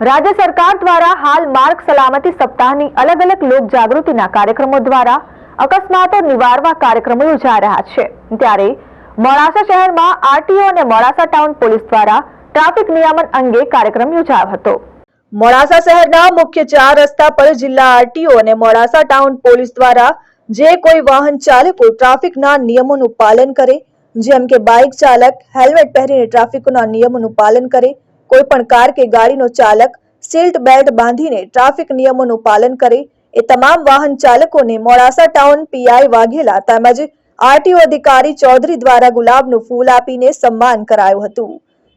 રાજ્ય સરકાર દ્વારા હાલ માર્ગ સલામતી સપ્તાહની અલગ અલગ લોક જાગૃતિના કાર્યક્રમો દ્વારા અકસ્માતો નિવારવા કાર્યક્રમો યોજાઈ રહ્યા છે. ત્યારે મોડાસા શહેરમાં આરટીઓ અને મોડાસા ટાઉન પોલીસ દ્વારા ટ્રાફિક નિયમન અંગે કાર્યક્રમ યોજાયો હતો. મોડાસા શહેરના મુખ્ય ચાર રસ્તા પર જિલ્લા આરટીઓ અને મોડાસા ટાઉન પોલીસ દ્વારા જે કોઈ વાહન ચાલકો ટ્રાફિકના નિયમોનું પાલન કરે, જેમ કે બાઇક ચાલક, હેલ્મેટ પહેરીને ટ્રાફિકના નિયમોનું પાલન કરે કોઈ પણ કાર કે ગાડીનો ચાલક સીટ બેલ્ટ બાંધીને ટ્રાફિક નિયમોનું પાલન કરે, એ તમામ વાહન ચાલકોને મોડાસા ટાઉન પીઆઈ વાઘેલા તેમજ આરટીઓ અધિકારી ચૌધરી દ્વારા ગુલાબનું ફૂલ આપીને સન્માન કરાયું હતું.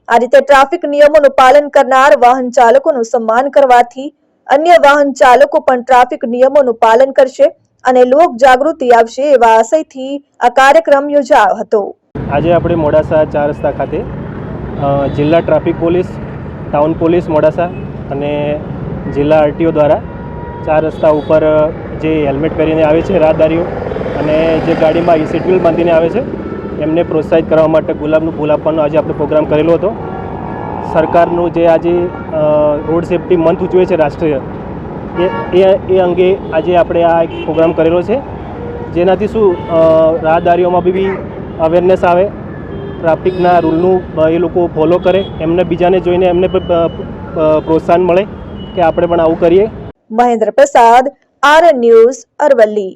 આ રીતે ટ્રાફિક નિયમોનું પાલન કરનાર વાહન ચાલકોનું સન્માન કરવાથી અન્ય વાહન ચાલકો પણ ટ્રાફિક નિયમોનું પાલન કરશે અને લોક જાગૃતિ આવશે એવા આશયથી આ કાર્યક્રમ યોજાયો હતો. આજે આપણે મોડાસા ચાર રસ્તા ખાતે જિલ્લા traffic police, town police Modasa અને જિલ્લા આરટીઓ દ્વારા ચાર રસ્તા ઉપર જે હેલ્મેટ પહેરીને આવે છે રાહદારીઓ અને જે ગાડીમાં સીટ બેલ્ટ બાંધીને આવે છે, એમને પ્રોત્સાહિત કરવા માટે ગુલાબનું ફૂલ આપવાનો આજે આપણે પ્રોગ્રામ કરેલો હતો. સરકારનું જે આજે રોડ સેફટી મંથ ઉજવે છે રાષ્ટ્રીય, એ એ અંગે આજે આપણે આ એક પ્રોગ્રામ કરેલો છે. જેનાથી શું રાહદારીઓમાં બી અવેરનેસ આવે ટ્રાફિકના રૂલનું એ લોકો ફોલો કરે. એમને બીજાને જોઈને એમને પ્રોત્સાહન મળે કે આપણે પણ આવું કરીએ. મહેન્દ્ર પ્રસાદ આર ન્યૂઝ અરવલ્લી.